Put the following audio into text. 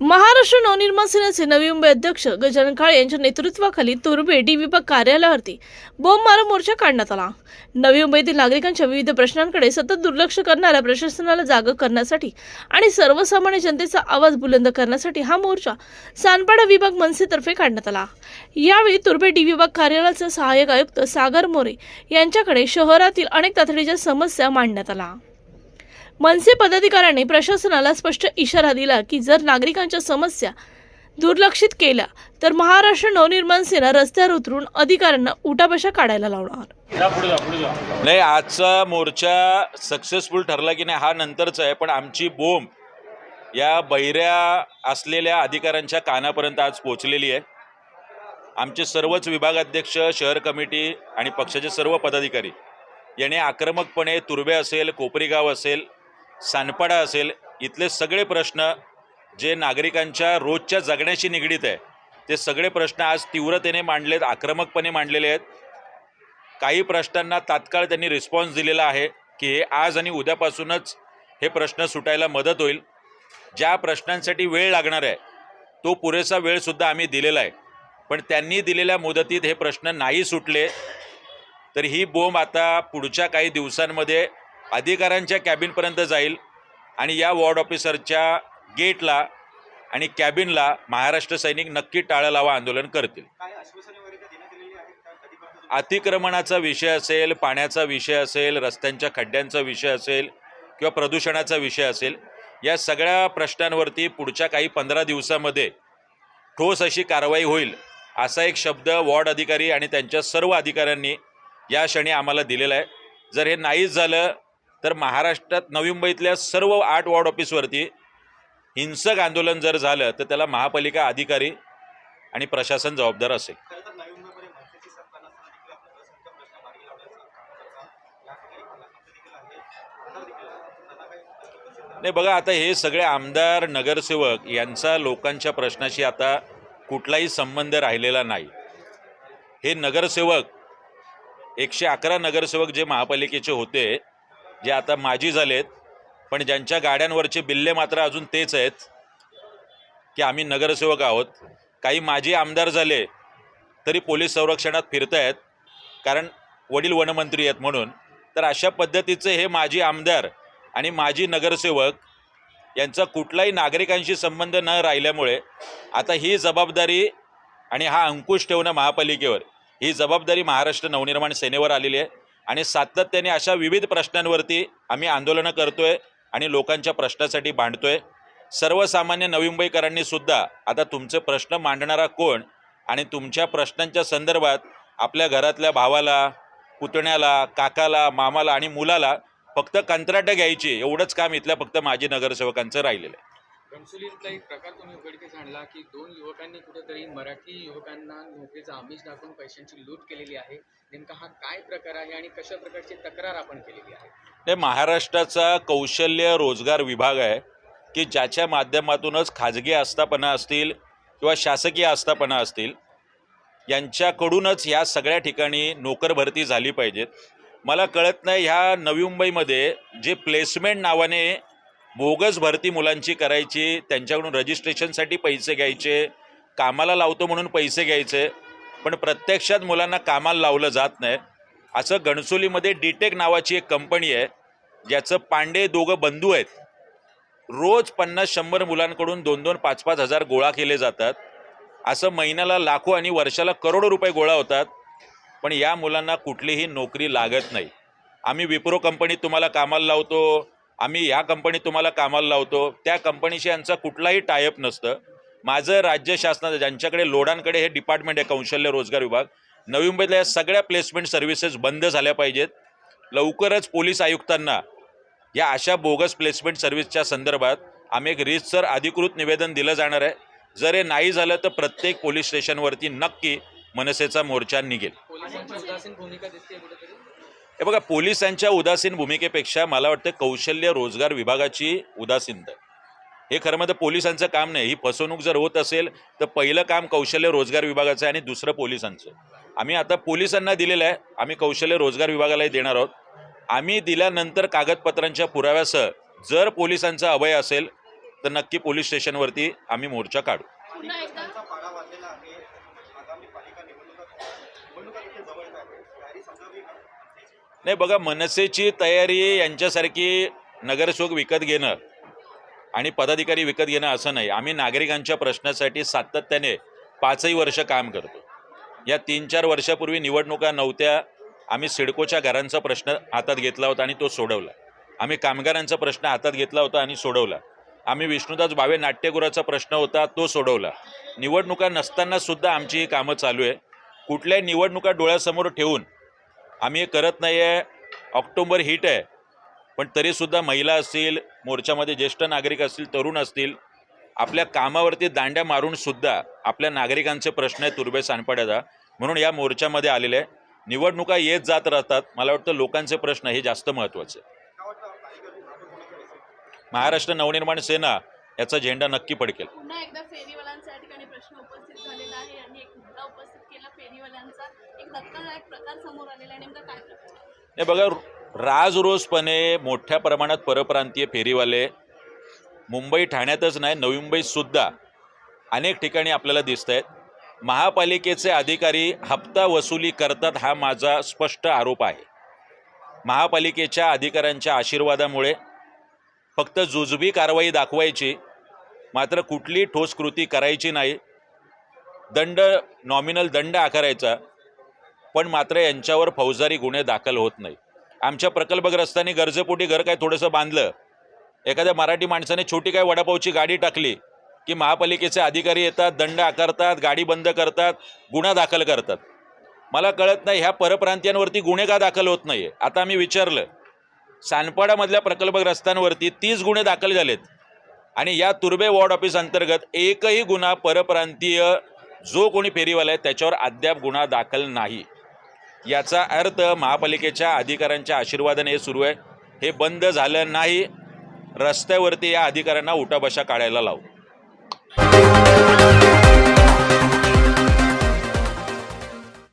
महाराष्ट्र नवनिर्माण सेनेचे नवी मुंबई अध्यक्ष गजानन काळे यांच्या नेतृत्वाखाली तुर्बे डी विभाग कार्यालयावरती बोंबमारा मोर्चा काढण्यात आला. नवी मुंबईतील नागरिकांच्या विविध प्रश्नांकडे सतत दुर्लक्ष करणाऱ्या प्रशासनाला जाग करण्यासाठी आणि सर्वसामान्य जनतेचा आवाज बुलंद करण्यासाठी हा मोर्चा सानपाडा विभाग मनसेतर्फे काढण्यात आला. यावेळी तुर्बे डी विभाग कार्यालयाचे सहाय्यक आयुक्त सागर मोरे यांच्याकडे शहरातील अनेक तातडीच्या समस्या मांडण्यात आला मनसे पदाधिकाऱ्यांनी प्रशासनाला स्पष्ट इशारा दिला की जर नागरिकांच्या समस्या दुर्लक्षित केल्या तर महाराष्ट्र नवनिर्माण सेना रस्त्यावर उतरून अधिकाऱ्यांना उठाबशा काढायला लावणार. नाही आजचा मोर्चा सक्सेसफुल ठरला की नाही हा नंतरचा आहे पण आमची बोंब या बहिऱ्या असलेल्या अधिकाऱ्यांच्या कानापर्यंत आज पोचलेली आहे. आमचे सर्वच विभागाध्यक्ष शहर कमिटी आणि पक्षाचे सर्व पदाधिकारी याने आक्रमकपणे तुर्बे असेल कोपरीगाव असेल सानपाडा असेल इथले सगळे प्रश्न जे नागरिकांच्या रोजच्या जगण्याशी निगडीत आहे ते सगळे प्रश्न आज तीव्रतेने मांडलेत आक्रमकपणे मांडलेले आहेत. काही प्रश्नांना तात्काळ त्यांनी रिस्पॉन्स दिलेला आहे की हे आज आणि उद्यापासूनच हे प्रश्न सुटायला मदत होईल. ज्या प्रश्नांसाठी वेळ लागणार आहे तो पुरेसा वेळसुद्धा आम्ही दिलेला आहे. पण त्यांनी दिलेल्या मुदतीत हे प्रश्न नाही सुटले तर ही बोंब आता पुढच्या काही दिवसांमध्ये अधिकाऱ्यांच्या कॅबिनपर्यंत जाईल आणि या वॉर्ड ऑफिसरच्या गेटला आणि कॅबिनला महाराष्ट्र सैनिक नक्की टाळं लावा आंदोलन करतील. अतिक्रमणाचा विषय असेल पाण्याचा विषय असेल रस्त्यांच्या खड्ड्यांचा विषय असेल किंवा प्रदूषणाचा विषय असेल या सगळ्या प्रश्नांवरती पुढच्या काही पंधरा दिवसामध्ये ठोस अशी कारवाई होईल असा एक शब्द वॉर्ड अधिकारी आणि त्यांच्या सर्व अधिकाऱ्यांनी या क्षणी आम्हाला दिलेला आहे. जर हे नाहीच झालं तर महाराष्ट्रात नवी मुंबईतल्या सर्व आठ वॉर्ड ऑफिसवरती हिंसक आंदोलन जर झालं तर त्याला महापालिका अधिकारी आणि प्रशासन जबाबदार असेल. नाही बघा आता हे सगळे आमदार नगरसेवक यांचा लोकांच्या प्रश्नाशी आता कुठलाही संबंध राहिलेला नाही. हे नगरसेवक एकशे अकरा नगरसेवक जे महापालिकेचे होते जे आता माजी झालेत पण ज्यांच्या गाड्यांवरचे बिल्ले मात्र अजून तेच आहेत की आम्ही नगरसेवक आहोत. काही माजी आमदार झाले तरी पोलीस संरक्षणात फिरत आहेत कारण वडील वनमंत्री आहेत म्हणून. तर अशा पद्धतीचे हे माजी आमदार आणि माजी नगरसेवक यांचा कुठलाही नागरिकांशी संबंध न राहिल्यामुळे आता ही जबाबदारी आणि हा अंकुश ठेवणं महापालिकेवर ही जबाबदारी महाराष्ट्र नवनिर्माण सेनेवर आलेली आहे. आणि सातत्याने अशा विविध प्रश्नांवरती आम्ही आंदोलनं करतोय आणि लोकांच्या प्रश्नासाठी भांडतोय. सर्वसामान्य नवी मुंबईकरांनी सुद्धा आता तुमचे प्रश्न मांडणारा कोण आणि तुमच्या प्रश्नांच्या संदर्भात आपल्या घरातल्या भावाला पुतण्याला काकाला मामाला आणि मुलाला फक्त कंत्राटं घ्यायची एवढंच काम इथल्या फक्त माजी नगरसेवकांचं राहिलेलं आहे. कन्सुलिनचा एक प्रकार तुम्ही उघडकीस आणला की दोन युवकांनी कुठेतरी मराठी युवकांना नोकरीचं आमिष दाखवून पैशांची लूट केलेली आहे. नेमका हा काय प्रकार आहे आणि कशा प्रकारची तक्रार आपण केलेली आहे? ते महाराष्ट्राचा कौशल्य रोजगार विभाग आहे की ज्याच्या माध्यमातूनच खाजगी आस्थापना असतील किंवा शासकीय आस्थापना असतील यांच्याकडूनच ह्या सगळ्या ठिकाणी नोकर भरती झाली पाहिजेत. मला कळत नाही ह्या नवी मुंबईमध्ये जे प्लेसमेंट नावाने बोगस भरती मुलांची करायची त्यांच्याकडून रजिस्ट्रेशनसाठी पैसे घ्यायचे कामाला लावतो म्हणून पैसे घ्यायचे पण प्रत्यक्षात मुलांना कामाला लावलं जात नाही. असं गणसोलीमध्ये डीटेक नावाची एक कंपनी आहे ज्याचं पांडे दोघं बंधू आहेत. रोज पन्नास शंभर मुलांकडून दोन दोन पाच पाच हजार गोळा केले जातात. असं महिन्याला लाखो आणि वर्षाला करोडो रुपये गोळा होतात पण या मुलांना कुठलीही नोकरी लागत नाही. आम्ही विप्रो कंपनीत तुम्हाला कामाला लावतो आम्ही ह्या कंपनीत तुम्हाला कामाला लावतो. त्या कंपनीशी यांचा कुठलाही टायअप नसतं. माझं राज्य शासनाचं ज्यांच्याकडे लोडांकडे हे डिपार्टमेंट आहे कौशल्य रोजगार विभाग नवी मुंबईतल्या या सगळ्या प्लेसमेंट सर्व्हिसेस बंद झाल्या पाहिजेत. लवकरच पोलीस आयुक्तांना या अशा बोगस प्लेसमेंट सर्व्हिसच्या संदर्भात आम्ही एक रीतसर अधिकृत निवेदन दिलं जाणार आहे. जर हे नाही झालं तर प्रत्येक पोलीस स्टेशनवरती नक्की मनसेचा मोर्चा निघेल पोलिसांची उदासीन भूमिका दिसते कुठेतरी हे बघा पोलिसांच्या उदासीन भूमिकेपेक्षा मला वाटतं कौशल्य रोजगार विभागाची उदासीनता. हे खरं म्हणजे पोलिसांचं काम नाही. ही फसवणूक जर होत असेल तर पहिलं काम कौशल्य रोजगार विभागाचं आहे आणि दुसरं पोलिसांचं. आम्ही आता पोलिसांना दिलेलं आहे. आम्ही कौशल्य रोजगार विभागालाही देणार आहोत. आम्ही दिल्यानंतर कागदपत्रांच्या पुराव्यासह जर पोलिसांचा अभय असेल तर नक्की पोलीस स्टेशनवरती आम्ही मोर्चा काढू. नाही बघा मनसेची तयारी यांच्यासारखी नगरसेवक विकत घेणं आणि पदाधिकारी विकत घेणं असं नाही. आम्ही नागरिकांच्या प्रश्नासाठी सातत्याने पाचही वर्ष काम करतो. या तीन चार वर्षापूर्वी निवडणुका नव्हत्या. आम्ही सिडकोच्या घरांचा प्रश्न हातात घेतला होता आणि तो सोडवला. आम्ही कामगारांचा प्रश्न हातात घेतला होता आणि सोडवला. आम्ही विष्णुदास भावे नाट्यगृहाचा प्रश्न होता तो सोडवला. निवडणुका नसताना सुद्धा आमची ही कामं चालू आहे. कुठल्याही निवडणुका डोळ्यासमोर ठेवून आम्ही हे करत नाही आहे ऑक्टोंबर हिट आहे. पण तरीसुद्धा महिला असतील मोर्चामध्ये ज्येष्ठ नागरिक असतील तरुण असतील आपल्या कामावरती दांड्या मारून सुद्धा आपल्या नागरिकांचे प्रश्न आहे तुर्बे सांडपाड्याचा म्हणून या मोर्चामध्ये आलेले आहे. निवडणुका येत जात राहतात. मला वाटतं लोकांचे प्रश्न हे जास्त महत्त्वाचे महाराष्ट्र नवनिर्माण सेना याचा झेंडा नक्की पडकेल. पुन्हा उपस्थित मुद्दा उपस्थित केला. फेरीवाल्यांचा एक धक्कादायक प्रकार समोर आलेला आहे. नेमका काय प्रकार? बघा राजरोसपणे मोठ्या प्रमाणात परप्रांतीय फेरीवाले मुंबई ठाण्यातच नाही नवी मुंबईतसुद्धा अनेक ठिकाणी आपल्याला दिसत आहेत महापालिकेचे अधिकारी हप्ता वसुली करतात हा माझा स्पष्ट आरोप आहे. महापालिकेच्या अधिकाऱ्यांच्या आशीर्वादामुळे फक्त जुजबी कारवाई दाखवायची मात्र कुठली ठोस कृती करायची नाही. दंड नॉमिनल दंड आकारायचा पण मात्र यांच्यावर फौजदारी गुन्हे दाखल होत नाही. आमच्या प्रकल्पग्रस्तांनी गरजेपोटी घर काय थोडंसं बांधलं. एखाद्या मराठी माणसाने छोटी काय वडापावची गाडी टाकली की महापालिकेचे अधिकारी येतात दंड आकारतात गाडी बंद करतात गुन्हा दाखल करतात. मला कळत नाही ह्या परप्रांतीयांवरती गुन्हे का दाखल होत नाही आता आम्ही विचारलं. सानपाडामधल्या प्रकल्पग्रस्तांवरती तीस गुन्हे दाखल झालेत. आणि या तुर्बे वॉर्ड ऑफिस अंतर्गत एकही गुन्हा परप्रांतीय जो कोणी फेरीवाला आहे त्याच्यावर अद्याप गुन्हा दाखल नाही. याचा अर्थ महापालिकेच्या अधिकाऱ्यांच्या आशीर्वादाने हे सुरू आहे. हे बंद झालं नाही रस्त्यावरती या अधिकाऱ्यांना उठाबशा काढायला लावू.